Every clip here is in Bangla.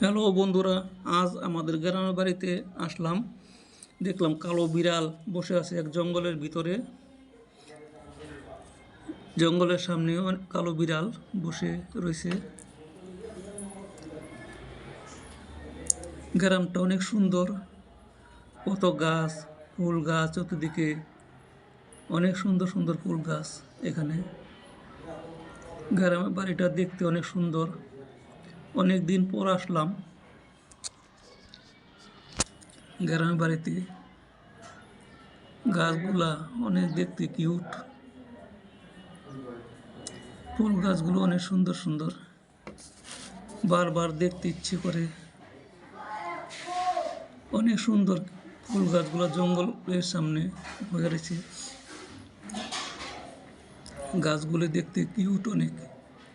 হ্যালো বন্ধুরা, আজ আমাদের গ্রামের বাড়িতে আসলাম। দেখলাম কালো বিড়াল বসে আছে এক জঙ্গলের ভিতরে। জঙ্গলের সামনে কালো বিড়াল বসে রয়েছে। গ্রামটা অনেক সুন্দর। কত গাছ, ফুল গাছ, চতুর্দিকে অনেক সুন্দর সুন্দর ফুল গাছ এখানে। গ্রামের বাড়িটা দেখতে অনেক সুন্দর। অনেক দিন পর আসলাম। গ্রামের বাড়িতে। গাছগুলা অনেক দেখতে কিউট ফুল গাছগুলো অনেক সুন্দর সুন্দর। বারবার দেখতে ইচ্ছে করে। অনেক সুন্দর ফুল গাছগুলো জঙ্গলের সামনে হয়ে রয়েছে। গাছগুলো দেখতে কিউট অনেক।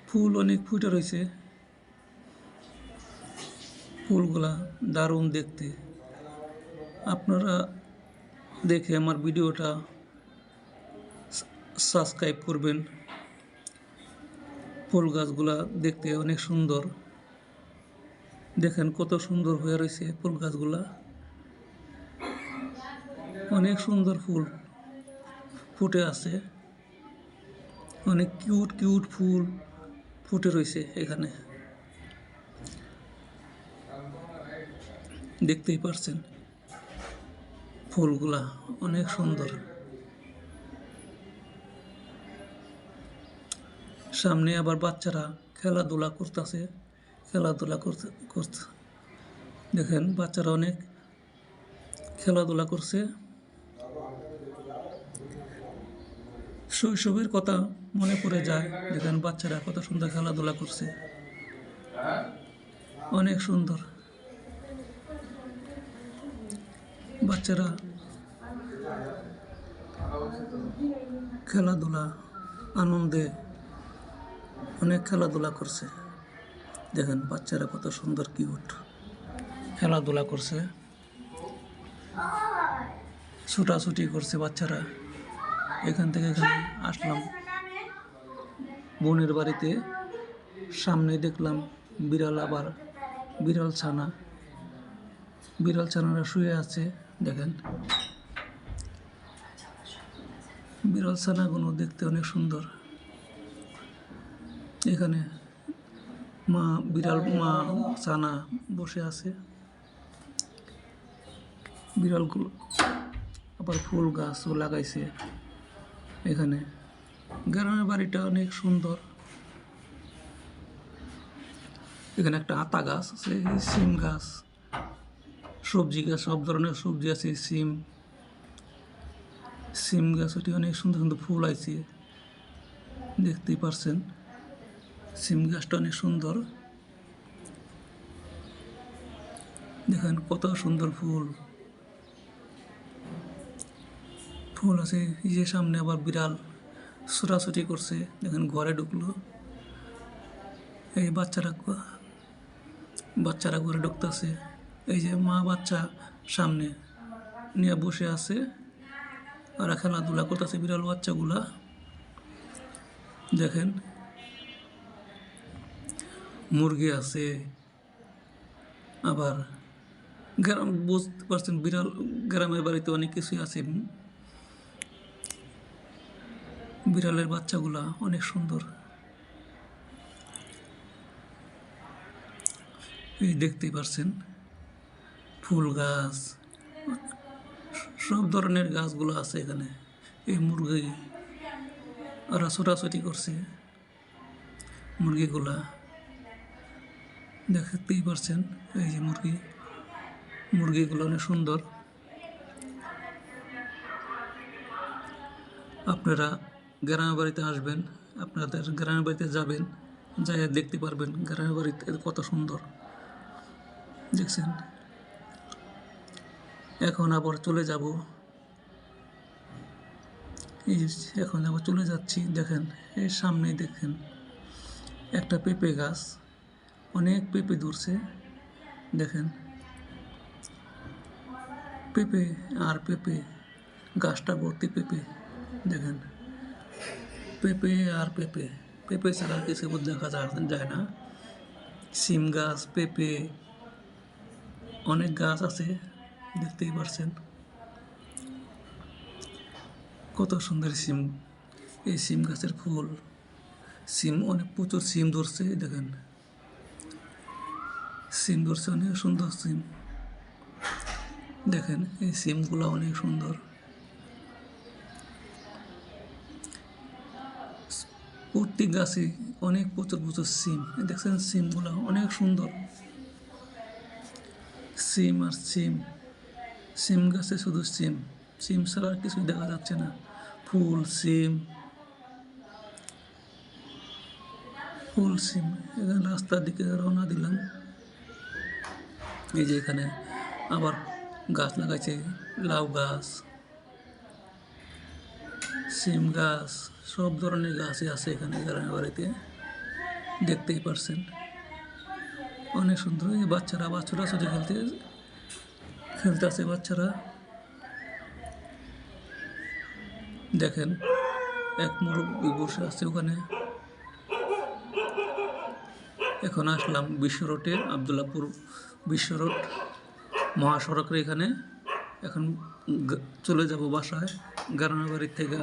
ফুল অনেক ফুটে রয়েছে। ফুলগুলা দারুণ দেখতে। আপনারা দেখে আমার ভিডিওটা সাবস্ক্রাইব করবেন। ফুল গাছগুলা দেখতে অনেক সুন্দর। দেখেন কত সুন্দর হয়ে রয়েছে ফুল গাছগুলা। অনেক সুন্দর ফুল ফুটে আছে। অনেক কিউট কিউট ফুল ফুটে রয়েছে এখানে। দেখতেই পারছেন। ফুলগুলা অনেক সুন্দর। সামনে আবার বাচ্চারা খেলাধুলা করতেছে। খেলাধুলা করতে করতে, দেখেন বাচ্চারা অনেক খেলাধুলা করছে। শৈশবের কথা মনে পড়ে যায়। দেখেন বাচ্চারা কত সুন্দর খেলাধুলা করছে। অনেক সুন্দর। বাচ্চারা খেলাধুলা আনন্দে অনেক খেলাধুলা করছে। দেখেন বাচ্চারা কত সুন্দর কিউট। খেলাধুলা করছে। ছুটাছুটি করছে বাচ্চারা। এখান থেকে এখানে আসলাম। বোনের বাড়িতে সামনে দেখলাম বিড়াল আবার, বিড়াল ছানা। বিড়াল ছানারা শুয়ে আছে। দেখেন। বিড়াল ছানাগুলো দেখতে অনেক সুন্দর। এখানে মা, বিড়াল, মা, ছানা বসে আছে। বিড়ালগুলো আবার ফুল গাছও লাগাইছে এখানে। গ্রামের বাড়িটা অনেক সুন্দর। এখানে একটা আতা গাছ আছে সিম গাছ। সবজি গাছ, সব ধরনের সবজি আছে, সিম। সিম গাছ ওটি অনেক সুন্দর সুন্দর ফুল আছে দেখতেই পারছেন, সিম গাছটা অনেক সুন্দর। দেখেন কত সুন্দর ফুল। ফুল আছে, এই যে সামনে আবার বিড়াল ছোটাছুটি করছে, দেখেন ঘরে ঢুকলো। এই বাচ্চারা বাচ্চারা ঘরে ঢুকতেছে। এই যে মা বাচ্চা সামনে নিয়ে বসে আছে আর খেলাধুলা করতেছে বিড়াল বাচ্চাগুলা। দেখেন, মুরগি আছে, আবার গ্রাম বুঝতে পারছেন, বিড়াল গ্রামের বাড়িতে অনেক কিছুই আছে। বিড়ালের বাচ্চাগুলা অনেক সুন্দর। এই দেখতেই পারছেন। ফুল গাছ, সব ধরনের গাছগুলো আছে এখানে। এই মুরগি ওরা ছোটাছুটি করছে মুরগিগুলা। দেখতেই পারছেন এই যে মুরগি। মুরগিগুলো অনেক সুন্দর। আপনারা গ্রামের বাড়িতে আসবেন, আপনাদের গ্রামের বাড়িতে যাবেন যাই দেখতে পারবেন গ্রামের বাড়িতে কত সুন্দর। দেখছেন? এখন আবার চলে যাব। এখন আবার চলে যাচ্ছি, দেখেন এর সামনেই দেখেন, একটা পেঁপে গাছ, অনেক পেঁপে ধরছে, দেখেন। পেঁপে আর পেঁপে, গাছটা ভর্তি পেঁপে, দেখেন। পেঁপে আর পেঁপে পেঁপে ছাড়া কিছু দেখা যায় না। সিম গাছ, পেঁপে, অনেক গাছ আছে দেখতেই পারছেন। কত সুন্দর সিম। এই সিম গাছের ফুল। সিম অনেক প্রচুর সিম ধরছে দেখেন। সিম ধরছে অনেক সুন্দর সিম। দেখেন, এই সিমগুলো অনেক সুন্দর। প্রত্যেক গাছে অনেক প্রচুর প্রচুর সিম। দেখছেন, সিমগুলো অনেক সুন্দর। সিম আর সিম। সিম গাছে শুধু সিম। সিম ছাড়া আর কিছুই দেখা যাচ্ছে না। ফুল সিম। ফুল সিম। এখানে রাস্তার দিকে রওনা দিলাম। এই যে এখানে আবার গাছ লাগাইছে, লাউ গাছ, সিম গাছ, সব ধরনের গাছই আছে এখানে গ্রামের বাড়িতে। দেখতেই পারছেন। অনেক সুন্দর। এই বাচ্চারা আবার ছোটাছুটি খেলতে খেলতে আছে বাচ্চারা। দেখেন, এক মুরব্বী বসে আছে ওখানে। এখন আসলাম বিশ্ব রোডে, আবদুল্লাপুর বিশ্ব রোড, মহাসড়কের এখানে। এখন চলে যাব বাসায় গ্রামের থেকে।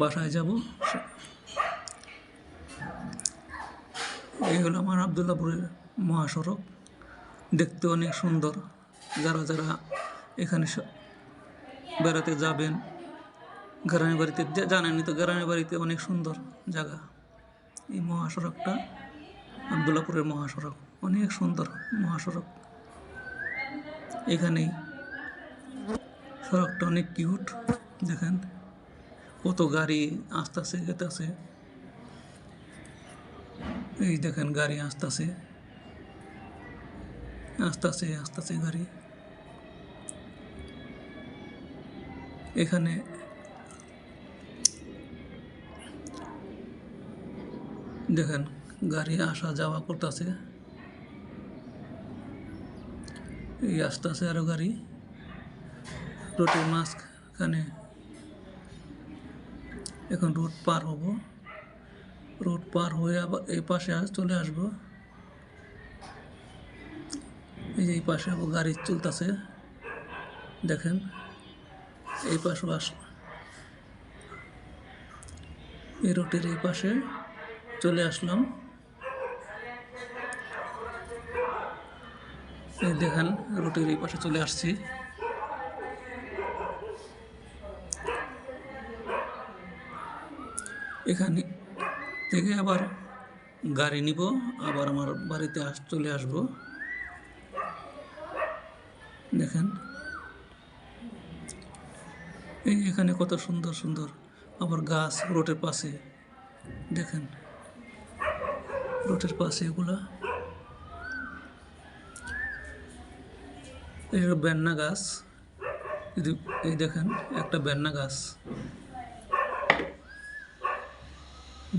বাসায় যাব। এই হলো আমার আবদুল্লাপুরের মহাসড়ক। দেখতে অনেক সুন্দর। যারা যারা এখানে বেড়াতে যাবেন, গ্রামের বাড়িতে জা- জানেনই তো, গ্রামের বাড়িতে অনেক সুন্দর জায়গা। এই মহাসড়কটা আবদুল্লাপুরের মহাসড়ক। অনেক সুন্দর মহাসড়ক। এখানেই সড়কটা অনেক কিউট। দেখেন কত গাড়ি আসতেছে যেতেছে এই দেখেন গাড়ি আসতেছে। আসতেছে আসতেছে গাড়ি। এখানে দেখেন, গাড়ি আসা যাওয়া করতেছে। এই আসতেছে আরও গাড়ি। রোডের মাঝখানে এখন রোড পার হব। রোড পার হয়ে আবার এই পাশে চলে আসব। এই যে এই পাশে গাড়ি চলতেছে, দেখেন, এই পাশ বাস, এই রোডের এই পাশে চলে আসলাম। এই দেখেন, রোডের এই পাশে চলে আসছি। এখানে থেকে আবার গাড়ি নিব, আবার আমার বাড়িতে চলে আসব। দেখেন। এই এখানে কত সুন্দর সুন্দর আবার গাছ রোডের পাশে। দেখেন রোডের পাশে এগুলা। এই বেন্না গাছ। এই দেখেন, একটা বেন্না গাছ।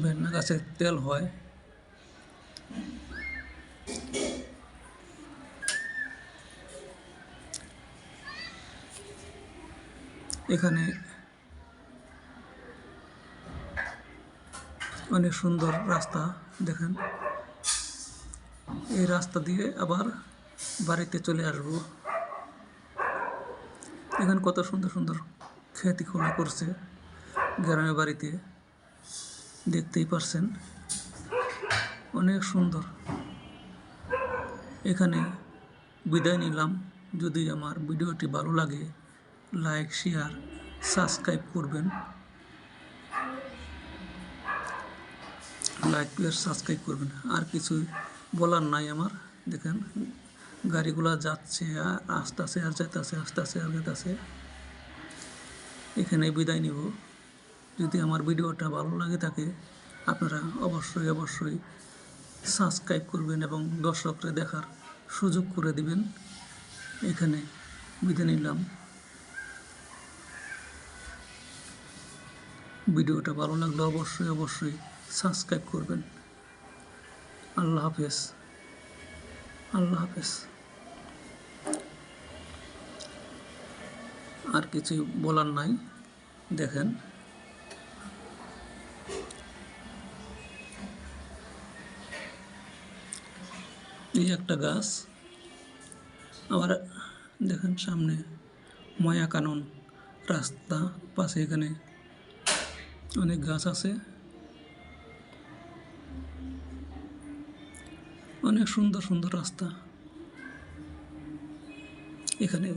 বেন্না গাছের তেল হয়। এখানে অনেক সুন্দর রাস্তা, দেখেন। এই রাস্তা দিয়ে আবার বাড়িতে চলে আসব। এখানে কত সুন্দর সুন্দর খেতি খোলা করছে গ্রামের বাড়িতে, দেখতেই পারছেন। অনেক সুন্দর। এখানে বিদায় নিলাম। যদি আমার ভিডিওটি ভালো লাগে লাইক, শেয়ার, সাবস্ক্রাইব করবেন। লাইক প্লেয়ার সাবস্ক্রাইব করবেন। আর কিছু বলার নাই আমার। দেখেন, গাড়িগুলা যাচ্ছে আর আসতেছে আর যেতেছে আসতেছে আর যেতেছে এখানে বিদায় নিব। যদি আমার ভিডিওটা ভালো লাগে থাকে, আপনারা অবশ্যই অবশ্যই সাবস্ক্রাইব করবেন এবং দর্শকরা দেখার সুযোগ করে দিবেন। এখানে বিদায় নিলাম। ভিডিওটা ভালো লাগলে অবশ্যই অবশ্যই সাবস্ক্রাইব করবেন। আল্লাহ হাফেজ। আল্লাহ হাফেজ। আর কিছু বলার নাই, দেখেন। এই একটা গাছ, আবার দেখেন সামনে মায়া কানন রাস্তা, পাশে এখানে অনেক গাছ আছে। অনেক সুন্দর সুন্দর রাস্তা। এখানে